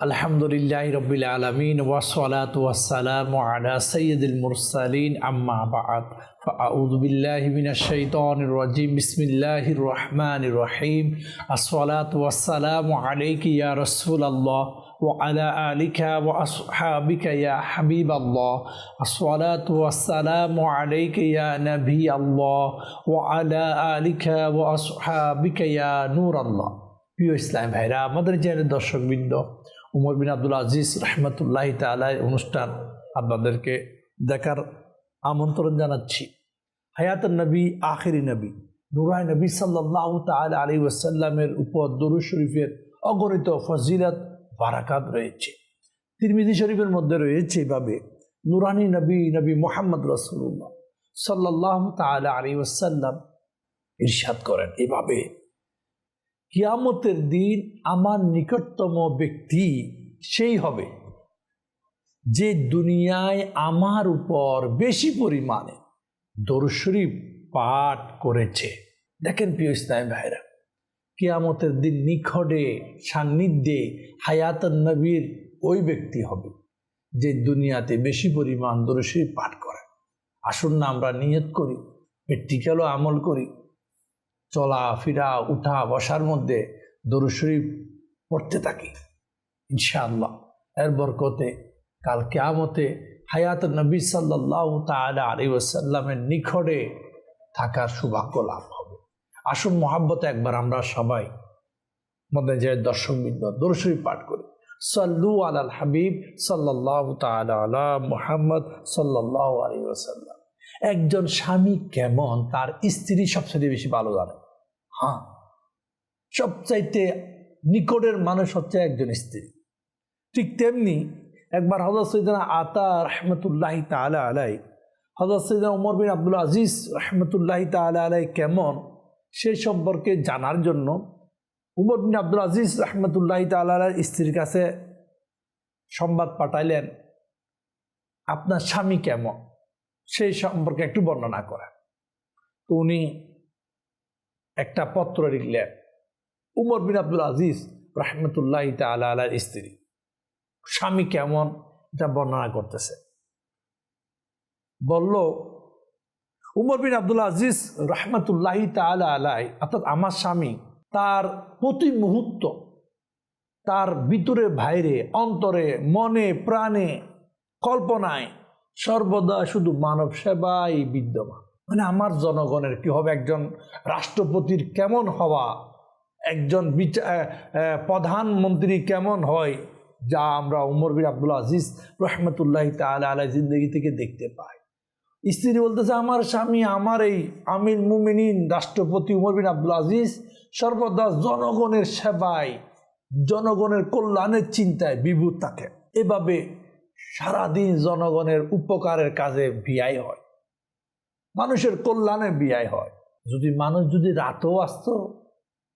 আলহামদুলিল্লাহ রবিল আলমিন ওয়াসালাত ওয়াসালাম আলা সৈয়দুল মুরসালিন আম্মা বাদ فأعوذ بالله من الشيطان الرجيم بسم الله الرحمن الرحيم الصلاة والسلام عليك يا رسول الله وعلى آلك وأصحابك يا حبيب الله الصلاة والسلام عليك يا نبي الله وعلى آلك وأصحابك يا نور الله প্রিয় ইসলাম ভাইরা আমাদের যে দর্শকবৃন্দ উমর বিন আব্দুল আজিজ রহমতুল্লাহ তালাই অনুষ্ঠান আপনাদেরকে দেখার আমন্ত্রণ জানাচ্ছি। হায়াত নবী, আখেরি নবী নুরাই নবী সাল্লাহ তাল আলী ওয়াসাল্লামের উপর দরু শরীফের অগণিত ফজিলত, বারাকাত রয়েছে। তিরমিজি শরীফের মধ্যে রয়েছে এভাবে, নুরানি নবী নবী মোহাম্মদ রসুল্লাহ সাল্লাহ তাল আলী ওয়াসাল্লাম ইরশাদ করেন। এভাবে কিয়ামতের দিন আমার নিকটতম ব্যক্তি সেই হবে, যে দুনিয়ায় আমার উপর বেশি পরিমাণে দরশরীফ পাঠ করেছে। দেখেন প্রিয় ইসলাম ভাইরা কিয়ামতের দিন নিখড়ে সান্নিধ্যে হায়াতন নবীর ওই ব্যক্তি হবে, যে দুনিয়াতে বেশি পরিমাণ দরশরীফ পাঠ করে। আসুন না আমরা নিয়ত করি, প্র্যাকটিক্যালও আমল করি চলা, ফিরা, উঠা, বসার মধ্যে দরু শরীফ পড়তে থাকি, ইনশাআল্লাহ। এর বরকতে কাল কেয়ামতে হায়াত নবী সাল্লাহ তালা আলী ওসাল্লামের নিখড়ে থাকার সৌভাগ্য লাভ হবে। আসুন মোহাব্বতে একবার আমরা সবাই মধ্যে যে দর্শকবৃন্দ, দরু শরীফ পাঠ করি। সাল্লু আল হাবিব সাল্লাহ তালা মুহাম্মদ সাল্লাহ আলী ওসাল্লাম একজন স্বামী কেমন? তার স্ত্রী সবচেয়ে বেশি ভালো জানে। হ্যাঁ। সবচাইতে নিকটের মানুষ হচ্ছে একজন স্ত্রী। ঠিক তেমনি একবার হজরত সৈদানা আতা রহমতুল্লাহ তালা আলাই হজরত সৈদানা উমর বিন আব্দুল আজিজ রহমতুল্লাহ তালা আলাই কেমন, সে সম্পর্কে জানার জন্য উমর বিন আব্দুল আজিজ রহমতুল্লাহ তালা স্ত্রীর কাছে সংবাদ পাঠাইলেন, আপনার স্বামী কেমন? সেই সম্পর্কে একটু বর্ণনা করেন। তো উনি একটা পত্র লিখলেন, উমর বিন আব্দুল আজিজ রহমতুল্লাহ তালা আলার স্ত্রী। স্বামী কেমন? এটা বর্ণনা করতেছে। বলল, উমর বিন আব্দুল আজিজ রহমতুল্লাহ তালা আলাই, অর্থাৎ আমার স্বামী, তার প্রতি মুহূর্ত, তার ভিতরে বাইরে অন্তরে, মনে, প্রাণে, কল্পনায় সর্বদা শুধু মানব সেবাই বিদ্যমান। মানে আমার জনগণের কি হবে? একজন রাষ্ট্রপতির কেমন হওয়া? একজন বিচার প্রধানমন্ত্রী কেমন হয়? যা আমরা উমর বিন আব্দুল আজিজ রহমতুল্লাহ তালা আলাই জিন্দগি থেকে দেখতে পাই। স্ত্রী বলতেছে, আমার স্বামী, আমার এই আমির মুমিনিন রাষ্ট্রপতি উমর বিন আব্দুল আজিজ সর্বদা জনগণের সেবায়, জনগণের কল্যাণের চিন্তায় বিভূত থাকে। এভাবে সারাদিন জনগণের উপকারের কাজে বিয়াই হয়। মানুষের কল্যাণে বিয়াই হয়। যদি মানুষ যদি রাতেও আসতো,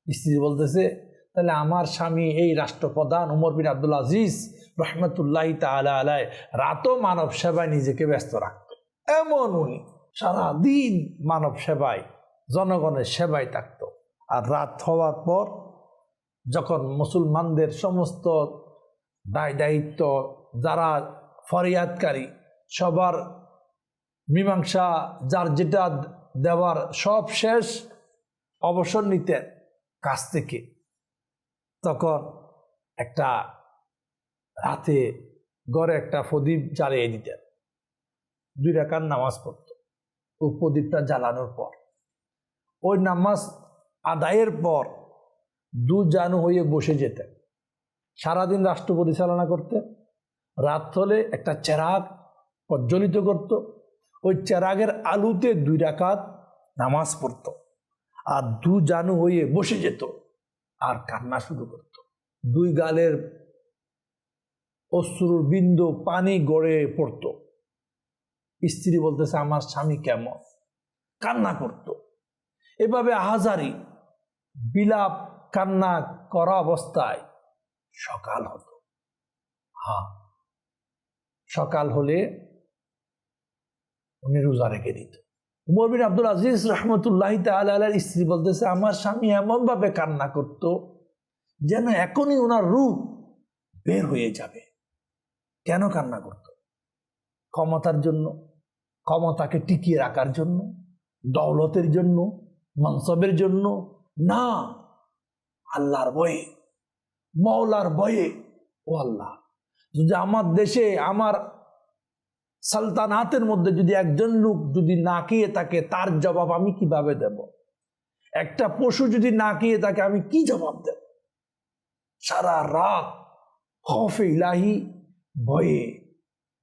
স্ত্রী বলতেছে, তাহলে আমার স্বামী এই রাষ্ট্রপ্রধান উমর বিন আব্দুল আজিজ রহমতুল্লাহ তালা আলায় রাতও মানব সেবায় নিজেকে ব্যস্ত রাখত। এমন উনি সারাদিন মানব সেবায়, জনগণের সেবায় থাকত। আর রাত হওয়ার পর যখন মুসলমানদের সমস্ত দায় দায়িত্ব, যারা ফরিয়াদকারী, সবার মীমাংসা, যার যেটা দেওয়ার সব শেষ অবসর নিতেন কাছ থেকে তখন একটা রাতে গড়ে একটা প্রদীপ জ্বালিয়ে দিতেন। দুই রাকার নামাজ পড়ত। ও প্রদীপটা জ্বালানোর পর, ওই নামাজ আদায়ের পর দু জানু হয়ে বসে যেতেন। সারাদিন রাষ্ট্র পরিচালনা করতেন। রাত হলে একটা চেরাগ প্রজ্বলিত করত। ওই চেরাগের আলুতে দুই রাকাত নামাজ পড়ত আর দু জানু হয়ে বসে যেত আর কান্না শুরু করত। দুই গালের অশ্রুর বিন্দু, পানি গড়ে পড়ত। স্ত্রী বলতেছে, আমার স্বামী কেমন? কান্না করত। এভাবে হাজারি বিলাপ, কান্না করা অবস্থায় সকাল হতো। হ্যাঁ সকাল হলে উনি রোজা রেখে দিত। উমর বিন আব্দুল আজিজ রহমতুল্লাহ তালার স্ত্রী বলতেছে, আমার স্বামী এমনভাবে কান্না করত যেন এখনই ওনার রূপ বের হয়ে যাবে। কেন কান্না করত? ক্ষমতার জন্য, ক্ষমতাকে টিকিয়ে রাখার জন্য, দৌলতের জন্য, মনসবের জন্য না, আল্লাহর বয়ে মৌলার বয়ে ও আল্লাহ। যদি আমার দেশে, আমার সালতানাতের মধ্যে যদি একজন লোক যদি না খেয়ে থাকে, তার জবাব আমি কীভাবে দেব? একটা পশু যদি না খেয়ে থাকে, আমি কি জবাব দেব? সারা রাত খফে ইলাহি ভয়ে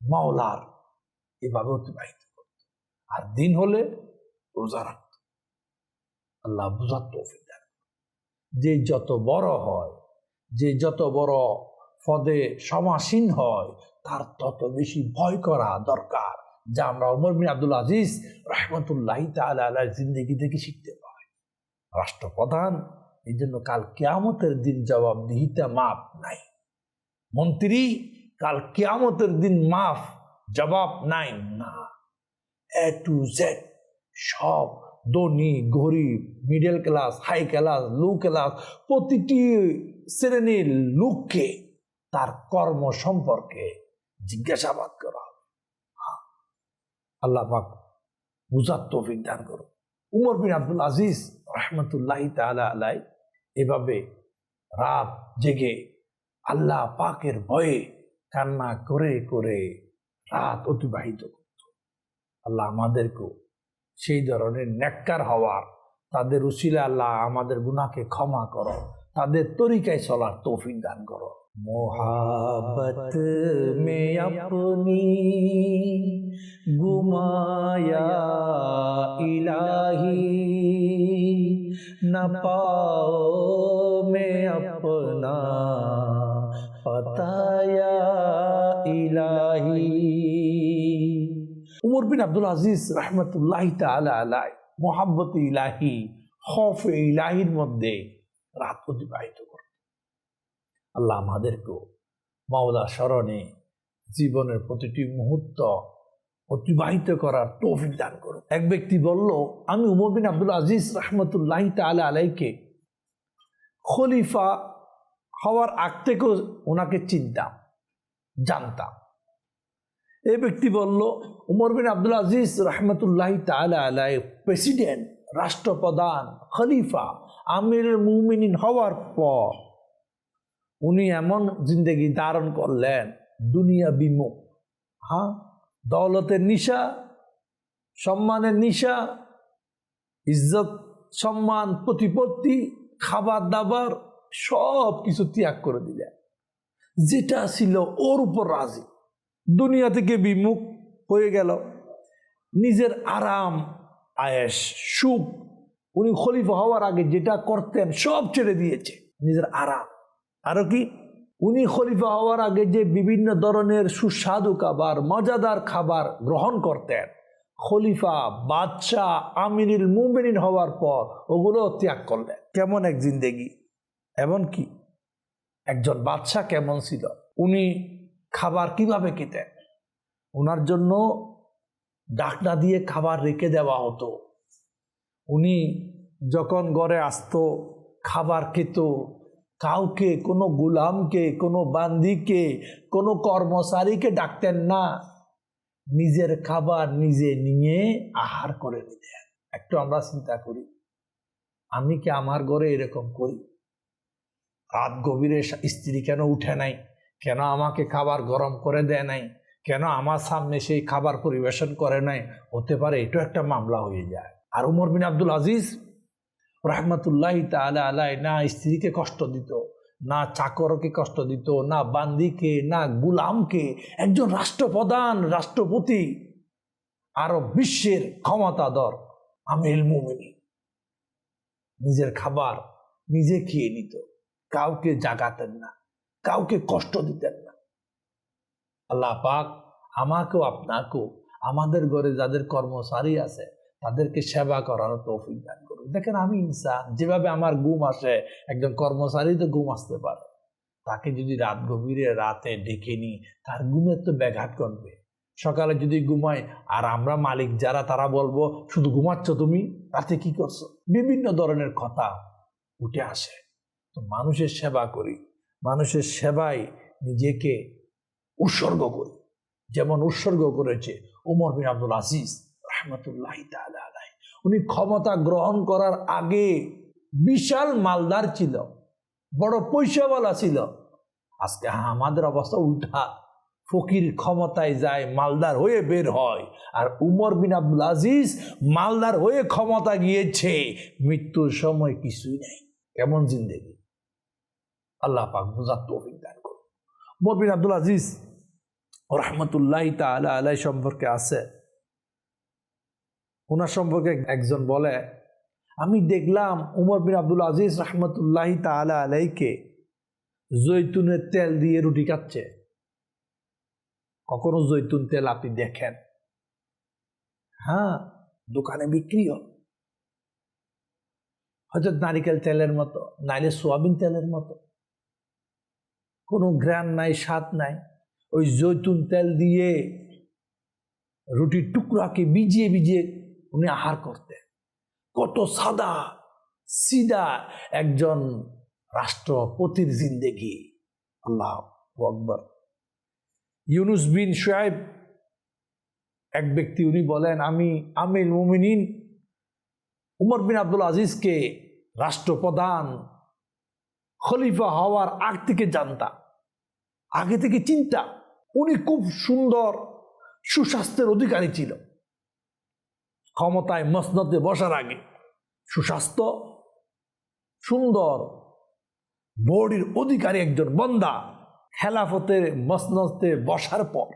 মাওলার এভাবে অতিবাহিত করত। আর দিন হলে রোজা রাখত। আল্লাহ বুঝার তৌফিক যে যত বড় হয়, যে যত বড় পদে সমাসীন হয় তার তত বেশি ভয় করা দরকার, যা আমরা ওমর বিন আব্দুল আজিজ রহমতুল্লাহ তাল জিন্দগি থেকে শিখতে পাই। রাষ্ট্রপ্রধান, এই জন্য কাল কেয়ামতের দিন জবাব জবাবদিহিতা মাপ নাই। মন্ত্রী, কাল কেয়ামতের দিন মাফ জবাব নাই না। এ টু জেড সব ধনী, গরিব middle class high class low class প্রতিটি শ্রেণির লোককে তার কর্ম সম্পর্কে জিজ্ঞাসাবাদ করা। হবে হ্যাঁ। আল্লাহ পাক বুঝার তৌফিক দান করো উমর বিন আব্দুল আজিজ রহমতুল্লাহ তালা আলাই এভাবে রাত জেগে আল্লাহ পাকের ভয়ে কান্না করে করে রাত অতিবাহিত করত। আল্লাহ আমাদেরকেও সেই ধরনের নেককার হওয়ার, তাদের উসিলা আল্লাহ আমাদের গুনাহকে ক্ষমা করো, তাদের তরিকায় চলার তৌফিক দান করো। محبت میں اپنی گمایا الہی، نہ پاؤ میں اپنا پتایا الہی۔ عمر بن عبد العزیز رحمت اللہ تعالی علیہ، محبت الہی، خوف الہیর মধ্যে রাত অতিবাহিত আল্লাহ আমাদেরকেও মাওলা স্মরণে জীবনের প্রতিটি মুহূর্ত অতিবাহিত করার তৌফিক দান করুন এক ব্যক্তি বলল, আমি উমর বিন আব্দুল আজিজ রহমতুল্লাহ তালা আলাইকে খলিফা হওয়ার আগ থেকেও ওনাকে চিনতাম, জানতাম। এই ব্যক্তি বলল, উমর বিন আব্দুল আজিজ রহমতুল্লাহ তালা আলাই প্রেসিডেন্ট, রাষ্ট্রপ্রধান, খলিফা আমির মুমিনিন হওয়ার পর উনি এমন জিন্দগি ধারণ করলেন, দুনিয়া বিমুখ। হ্যাঁ? দৌলতের নিশা, সম্মানের নিশা, ইজ্জত, সম্মান, প্রতিপত্তি খাবার দাবার সব কিছু ত্যাগ করে দিলেন। যেটা ছিল ওর উপর রাজি। দুনিয়া থেকে বিমুখ হয়ে গেল। নিজের আরাম আয়েস সুখ, উনি খলিফা হওয়ার আগে যেটা করতেন সব ছেড়ে দিয়েছে। নিজের আরাম। আরও কি? উনি খলিফা হওয়ার আগে যে বিভিন্ন ধরনের সুস্বাদু খাবার, মজাদার খাবার গ্রহণ করতেন, খলিফা, বাদশাহ, আমিনুল মুমিনিন হওয়ার পর ওগুলো ত্যাগ করলেন। কেমন এক জিন্দেগি? এমন কি? একজন বাদশাহ কেমন ছিল? উনি খাবার কীভাবে খেতেন? ওনার জন্য ডাকনা দিয়ে খাবার রেখে দেওয়া হতো। উনি যখন ঘরে আসতো, খাবার খেত কাউকে, কোনো গুলামকে, কোনো বান্দিকে, কোনো কর্মচারীকে ডাকতেন না। নিজের খাবার নিজে নিয়ে আহার করে নিতেন একটু আমরা চিন্তা করি, আমি কি আমার ঘরে এরকম করি? রাত গভীরে স্ত্রী কেন উঠে নাই? কেন আমাকে খাবার গরম করে দেয় নাই? কেন আমার সামনে সেই খাবার পরিবেশন করে নাই? হতে পারে এটাও একটা মামলা হয়ে যায়। আর উমর বিন আব্দুল আজিজ রহমতুল্লাহ তালা আলাই না স্ত্রীকে কষ্ট দিত, না চাকরকে কষ্ট দিত, না বান্দিকে, না গুলামকে, একজন রাষ্ট্রপ্রধান, রাষ্ট্রপতি, আরও বিশ্বের ক্ষমতাধর আমিল মুমিনী নিজের খাবার নিজে খেয়ে নিত, কাউকে জাগাতেন না, কাউকে কষ্ট দিতেন না। আল্লাহ পাক আমাকেও আপনাকেও, আমাদের ঘরে যাদের কর্মচারী আছে তাদেরকে সেবা করার তৌফিক দান করুন। দেখেন আমি ইনসান, যেভাবে আমার ঘুম আসে, একজন কর্মচারী তো ঘুম আসতে পারে। তাকে যদি রাত গভীরে রাতে ডেকে নিই, তার ঘুমের তো ব্যাঘাত করবে সকালে যদি ঘুমাই, আর আমরা মালিক যারা, তারা বলব, শুধু ঘুমাচ্ছ তুমি? রাতে কি করছ? বিভিন্ন ধরনের কথা উঠে আসে। তো মানুষের সেবা করি। মানুষের সেবায় নিজেকে উৎসর্গ করি। যেমন উৎসর্গ করেছে উমর বিন আব্দুল আজিজ। রহমতুল্লাহ উনি ক্ষমতা গ্রহণ করার আগে বিশাল মালদার ছিল, বড় পয়সাওয়ালা ছিল। আজকে আমাদের অবস্থা উল্টা। ফকির ক্ষমতায় যায়, মালদার হয়ে বের হয়। আর উমর বিন আব্দুল আজিজ মালদার হয়ে ক্ষমতা গিয়েছে। মৃত্যুর সময় কিছুই নাই। কেমন জিন্দেগি? আল্লাহ পাক বুঝার তৌফিক দান করুন। উমর বিন আব্দুল আজিজ রহমতুল্লাহ তালা আলাই সম্পর্কে আছে। ওনার সম্পর্কে একজন বলে, আমি দেখলাম উমর বিন আব্দুল আজিজ রহমতুল্লাহ তালা আলাইকে জৈতুনের তেল দিয়ে রুটি খাচ্ছে। কখনো জৈতুন তেল আপনি দেখেন? হ্যাঁ দোকানে বিক্রি হয় হয়তো নারিকেল তেলের মতো, নাইলে সোয়াবিন তেলের মতো। কোনো গ্রান নাই, স্বাদ নাই। ওই জৈতুন তেল দিয়ে রুটির টুকরাকে ভিজিয়ে ভিজিয়ে উনি আহার করতেন। কত সাদা, সিদা একজন রাষ্ট্রপতির জিন্দেগি। আল্লাহ আকবর। ইউনুস বিন সোয়েব এক ব্যক্তি উনি বলেন, আমি আমিল মুমিনিন। উমর বিন আব্দুল আজিজকে রাষ্ট্রপ্রধান, খলিফা হওয়ার আগ থেকে জানতাম, আগে থেকে চিন্তা উনি খুব সুন্দর, সুস্বাস্থ্যের অধিকারী ছিল। ক্ষমতায় মসনদে বসার আগে সুস্বাস্থ্য, সুন্দর, বডির অধিকারী একজন বন্দা খেলাফতের মসনদে বসার পর,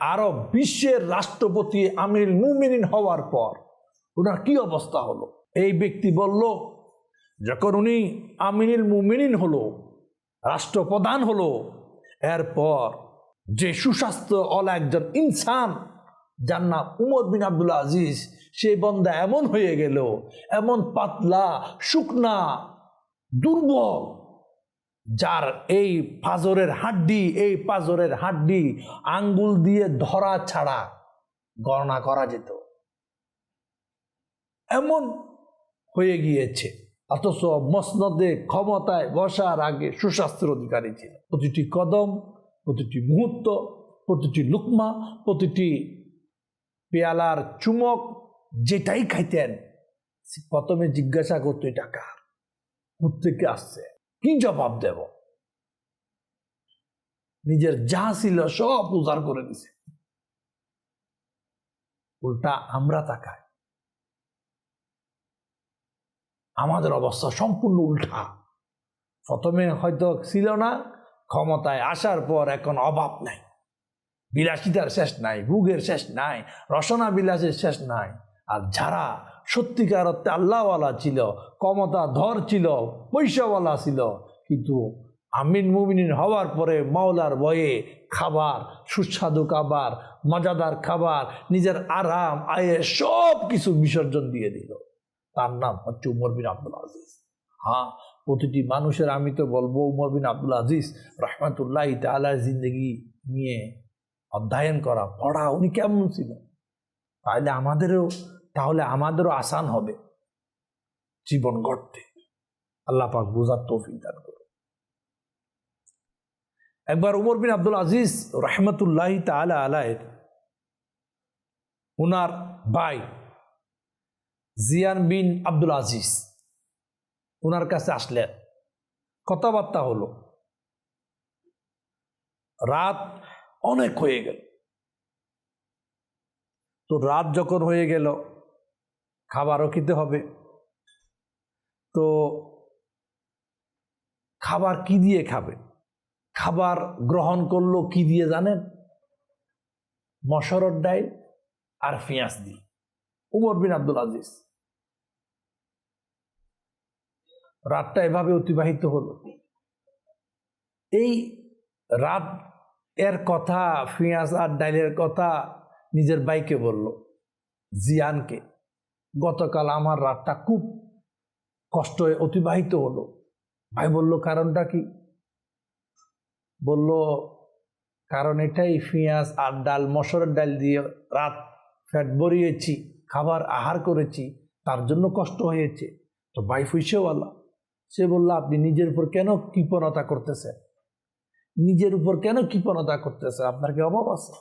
আরও বিশ্বের রাষ্ট্রপতি আমির মুমিনিন হওয়ার পর, ওনার কি অবস্থা হলো? এই ব্যক্তি বলল, যখন উনি আমিনুল মুমিনিন হলো, রাষ্ট্রপ্রধান হলো, এরপর যে সুস্বাস্থ্য অলা একজন ইনসান যার নাম উমর বিন আব্দুল আজিজ সেই বন্দা এমন হয়ে গেল, এমন পাতলা, শুকনা, দুর্বল, যার এই পাজরের হাড্ডি, এই পাজরের হাড্ডি আঙ্গুল দিয়ে ধরা ছাড়া গণনা করা যেত। এমন হয়ে গিয়েছে, অথচ মসনদে ক্ষমতায় বসার আগে সুস্বাস্থ্যের অধিকারী ছিল। প্রতিটি কদম, প্রতিটি মুহূর্ত, প্রতিটি লুকমা, প্রতিটি পেয়ালার চুমক যেটাই খাইতেন প্রথমে জিজ্ঞাসা করতো, এটা কার? থেকে আসছে? কি জবাব দেব? নিজের যা ছিল সব উজাড় করে দিছে। উল্টা আমরা তাকাই। আমাদের অবস্থা সম্পূর্ণ উল্টা। প্রথমে হয়তো ছিল না, ক্ষমতায় আসার পর এখন অভাব নাই। বিলাসিতার শেষ নাই, ভুগের শেষ নাই, রসনা বিলাসের শেষ নাই। আর যারা সত্যিকার অর্থে আল্লাহওয়ালা ছিল ক্ষমতা ধর ছিল, পয়সাওয়ালা ছিল, কিন্তু আমিন মুমিনিন হওয়ার পরে মাওলার বয়ে খাবার, সুস্বাদু খাবার, মজাদার খাবার, নিজের আরাম, আয়ে সব কিছু বিসর্জন দিয়ে দিল। তার নাম হচ্ছে উমর বিন আব্দুল আজিজ। হ্যাঁ প্রতিটি মানুষের আমি তো বলব উমর বিন আব্দুল আজিজ রহমতুল্লাহ তালার জিন্দগি নিয়ে অধ্যয়ন করা, পড়া, উনি কেমন ছিল? তাহলে আমাদেরও তাহলে আমাদেরও আসান হবে। জীবন গড়তে। আল্লাহ পাক বুঝার তৌফিক দান করুন। একবার উমর বিন আব্দুল আজিজ রহমতুল্লাহ তালা আলায়ের উনার ভাই জিয়ান বিন আব্দুল আজিজ, উনার কাছে আসলেন। কথাবার্তা হলো, রাত অনেক হয়ে গেল। তো রাত যখন হয়ে গেল, খাবারও খেতে হবে। তো খাবার কি দিয়ে খাবে? খাবার গ্রহণ করল কি দিয়ে জানেন? মশরর ডাইল আর পেঁয়াজ দিয়ে। উমর বিন আব্দুল আজিজ। রাতটা এভাবে অতিবাহিত হলো। এই রাত এর কথা পেঁয়াজ আর ডাইলের কথা নিজের বাইকে বলল, জিয়ানকে। গতকাল আমার রাতটা খুব কষ্ট অতিবাহিত হলো। ভাই বলল, কারণটা কি? বলল, কারণ এটাই পেঁয়াজ আর ডাল মসুরের ডাল দিয়ে রাত ফ্যাট ভরিয়েছি, খাবার আহার করেছি, তার জন্য কষ্ট হয়েছে। তো ভাই ফুইসেওয়ালা সে বলল, আপনি নিজের উপর কেন কৃপণতা করতেছেন? নিজের উপর কেন কৃপণতা করতেছে? আপনার কি অভাব আছে?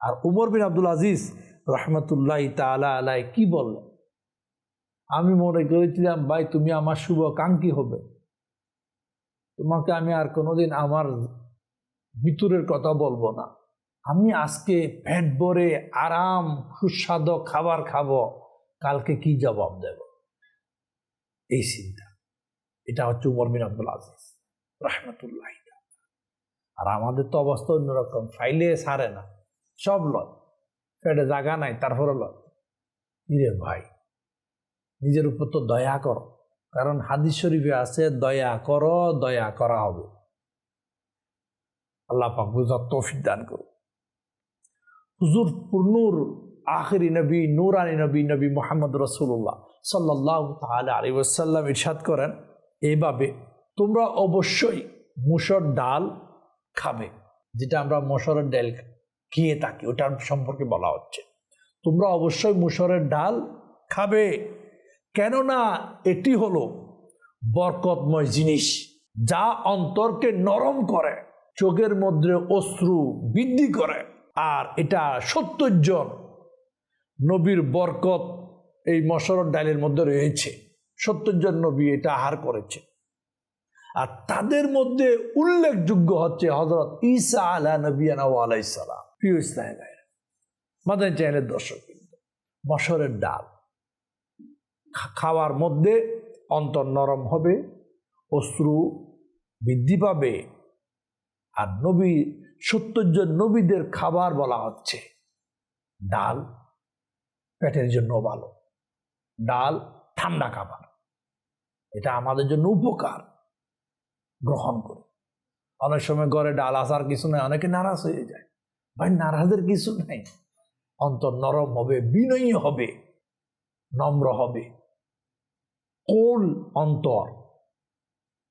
আর উমর বিন আব্দুল আজিজ রহমতুল্লাহ তালা আলাই কি বললেন আমি মনে করেছিলাম, ভাই, তুমি আমার শুভকাঙ্ক্ষী হবে। তোমাকে আমি আর কোনোদিন আমার ভিতরের কথা বলব না। আমি আজকে পেট ভরে আরাম, সুস্বাদু খাবার খাব। কালকে কি জবাব দেব? এই চিন্তা। এটা হচ্ছে উমর বিন আব্দুল আজিজ রহমতুল্লাহ আর আমাদের তো অবস্থা অন্যরকম। ফাইলে সারে না। সব লয়। পেটে জায়গা নাই তারপরে লয়। ইরে ভাই, নিজের উপর তো দয়া করো। কারণ হাদিস শরীফে আছে, দয়া করো, দয়া করা হবে। আল্লাহ পাক বুঝার তৌফিক দান করো হুজুর পূর্ণুর আখরি নবী, নুরানি নবী নবী মোহাম্মদ রসুল্লাহ সাল্লাহ তাহলে আলী ওসাল্লাম ইরশাদ করেন এইভাবে তোমরা অবশ্যই মুসর ডাল খাবে, যেটা আমরা মসরের ডাল খেয়ে থাকি, ওটার সম্পর্কে বলা হচ্ছে। তোমরা অবশ্যই মুসরের ডাল খাবে। কেননা এটি হলো বরকতময় জিনিস, যা অন্তরকে নরম করে, চোখের মধ্যে অশ্রু বৃদ্ধি করে, আর এটা সত্তর জন নবীর বরকত এই মসরত ডালের মধ্যে রয়েছে। সত্তর জন নবী এটা আহার করেছে। আর তাদের মধ্যে উল্লেখযোগ্য হচ্ছে হজরত ঈসা আলা নবিয়ানা আলাইসালাম প্রিয় ইসলাম মাদান চ্যানেলের দর্শক মসরের ডাল খাওয়ার মধ্যে অন্তর নরম হবে, অশ্রু বৃদ্ধি পাবে আর নবী, সত্তর জন নবীদের খাবার বলা হচ্ছে ডাল। পেটের জন্য ভালো। ডাল ঠান্ডা খাবার। এটা আমাদের জন্য উপকার। গ্রহণ করি। অনেক সময় ঘরে ডাল আসার কিছু নেই, অনেকে নারাজ হয়ে যায়। ভাই, নারাজের কিছু নেই। অন্তর নরম হবে, বিনয়ী হবে, নম্র হবে। কোল অন্তর,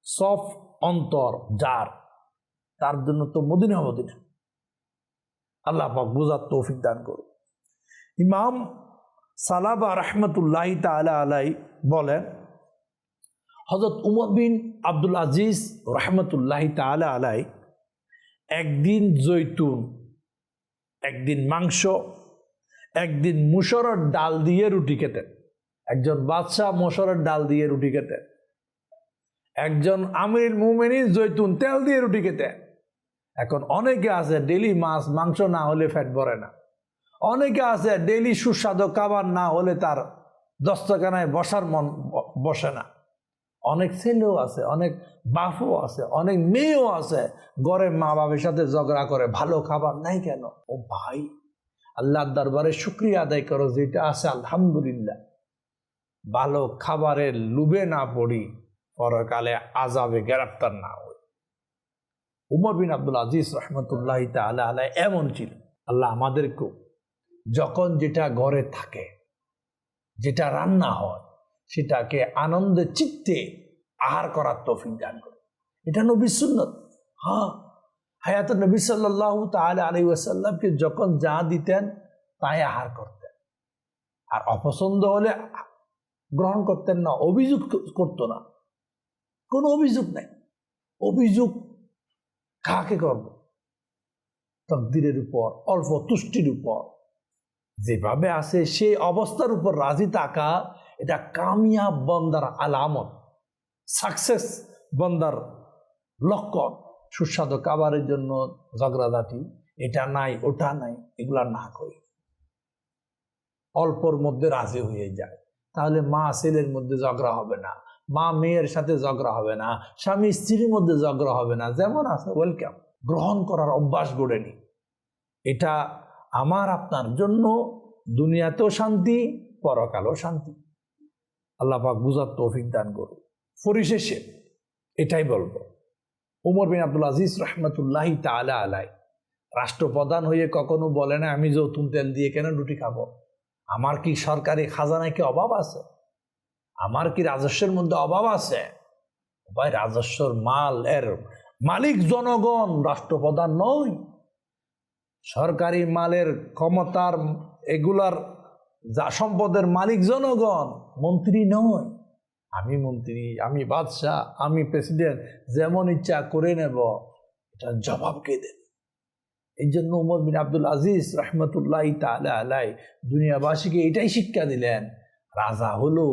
সফ অন্তর যার, তার জন্য তো মদিনা মদিনা। আল্লাহ পাক বুঝার তৌফিক দান করুন। ইমাম সালাবা রহমতুল্লাহ তালা আলাই বলেন হজরত উমর বিন আব্দুল আজিজ রহমতুল্লাহ তালা আলাই একদিন জৈতুন, একদিন মাংস, একদিন মুসরের ডাল দিয়ে রুটি খেতেন। একজন বাদশাহ মসরের ডাল দিয়ে রুটি খেতেন। একজন আমির মুমেনি জৈতুন তেল দিয়ে রুটি খেতেন। এখন অনেকে আছে ডেলি মাছ, মাংস না হলে ফ্যাট ভরে না। অনেকে আছে ডেলি সুস্বাদু খাবার না হলে তার দস্তখানায় বসার মন বসে না। অনেক ছেলেও আছে, অনেক বাপও আছে, অনেক মেয়েও আছে। ঘরে মা বাবার সাথে ঝগড়া করে, ভালো খাবার নাই কেন? ও ভাই, আল্লাহর দরবারে শুক্রিয়া আদায় করো, যেটা আছে আলহামদুলিল্লাহ। ভালো খাবারের লুবে না পড়ি, পরকালে আজাবে গ্রেপ্তার না হই। উমর বিন আব্দুল আজিজ রহমতুল্লাহ তালা আলাই এমন ছিল। আল্লাহ আমাদেরকেও যখন যেটা ঘরে থাকে, যেটা রান্না হয় সেটাকে আনন্দে চিত্তে আহার করার তফিক দান করে এটা নবী সুন্নত। হ্যাঁ। হায়াত নবী সাল্লাহ তাহলে আলী ওয়াসাল্লামকে যখন যা দিতেন, তাই আহার করতেন। আর অপছন্দ হলে গ্রহণ করতেন না, অভিযোগ করতো না। কোনো অভিযোগ নাই। অভিযোগ কাকে করব? তকদিরের উপর, অল্প তুষ্টির উপর। যেভাবে আছে সেই অবস্থার উপর রাজি থাকা এটা কামিয়াব বন্দার আলামত সাকসেস বন্দার লক্ষণ। সুস্বাদু খাবারের জন্য ঝগড়াঝাটি, এটা নাই, ওটা নাই, এগুলা না করি। অল্পর মধ্যে রাজি হয়ে যায়। তাহলে মা ছেলের মধ্যে ঝগড়া হবে না, মা মেয়ের সাথে ঝগড়া হবে না, স্বামী স্ত্রীর মধ্যে ঝগড়া হবে না, যেমন আছে ওয়েলকাম গ্রহণ করার অভ্যাস গড়ে নি। এটা আমার, আপনার জন্য, দুনিয়াতেও শান্তি, পরকালও শান্তি। আল্লাহ পাক বুঝার তৌফিক দান করুন। পরিশেষে এটাই বলব, উমর বিন আব্দুল আজিজ রহমতুল্লাহ তালা আলাই রাষ্ট্রপ্রধান হয়ে কখনো বলে না, আমি যৌতুন তেল দিয়ে কেন রুটি খাব? আমার কি সরকারি খাজানায় কি অভাব আছে? আমার কি রাজস্বের মধ্যে অভাব আছে? ভাই, রাজস্বর মাল এর মালিক জনগণ, রাষ্ট্রপ্রধান নয় সরকারি মালের ক্ষমতার এগুলার যা সম্পদের মালিক জনগণ মন্ত্রী নয় আমি মন্ত্রী, আমি বাদশাহ, আমি প্রেসিডেন্ট, যেমন ইচ্ছা করে নেব তার জবাব কে দেবে? এই জন্য উমর বিন আব্দুল আজিজ রহমতুল্লাহ তালা আলাই দুনিয়াবাসীকে এটাই শিক্ষা দিলেন, রাজা হলো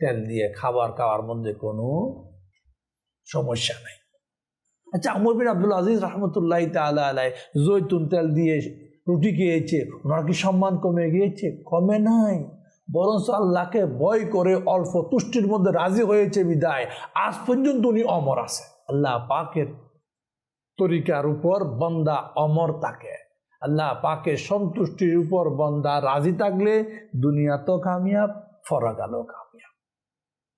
তেল দিয়ে খাবার খাওয়ার মধ্যে কোনো সমস্যা নাই। আচ্ছা উমর বিন আব্দুল আজিজ রহমতুল্লাহ তালা আলাই জৈতুন তেল দিয়ে রুটি খেয়েছে, ওনার কি সম্মান কমে গিয়েছে? কমে নাই। বরঞ্চ আল্লাহকে ভয় করে অল্প তুষ্টির মধ্যে রাজি হয়েছে বিদায়। আজ পর্যন্ত উনি অমর আছে। আল্লাহ পাকের তরিকার উপর বন্দা অমর থাকে। আল্লাহ পাকে সন্তুষ্টির উপর বন্দা রাজি থাকলে দুনিয়া তো কামিয়াব ফরাগালও কামিয়াব।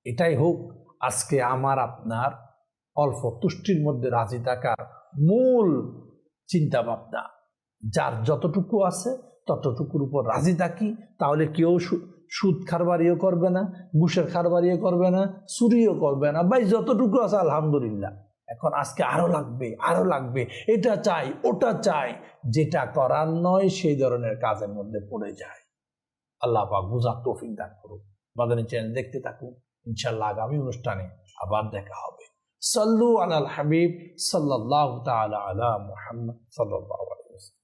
এটাই হোক, আজকে আমার, আপনার অল্প তুষ্টির মধ্যে রাজি থাকার মূল চিন্তা ভাবনা যার যতটুকু আছে, ততটুকুর উপর রাজি থাকি, তাহলে কেউ সুদ খারবারিও করবে না, ঘুষের খারবারিও করবে না, চুরিও করবে না। ভাই, যতটুকু আছে, আলহামদুলিল্লাহ। এখন আজকে আরও লাগবে আরও লাগবে। এটা চাই, ওটা চাই। যেটা করার নয়, সেই ধরনের কাজের মধ্যে পড়ে যায়। আল্লাহ পাক বুঝার তৌফিক দান করুন বাদানি চ্যানেল দেখতে থাকুন ইনশাল্লাহ আগামী অনুষ্ঠানে আবার দেখা হবে। সাল্লু আলাল হাবিব, সাল্লাল্লাহু তাআলা আলা মুহাম্মদ ওয়াসাল্লাম।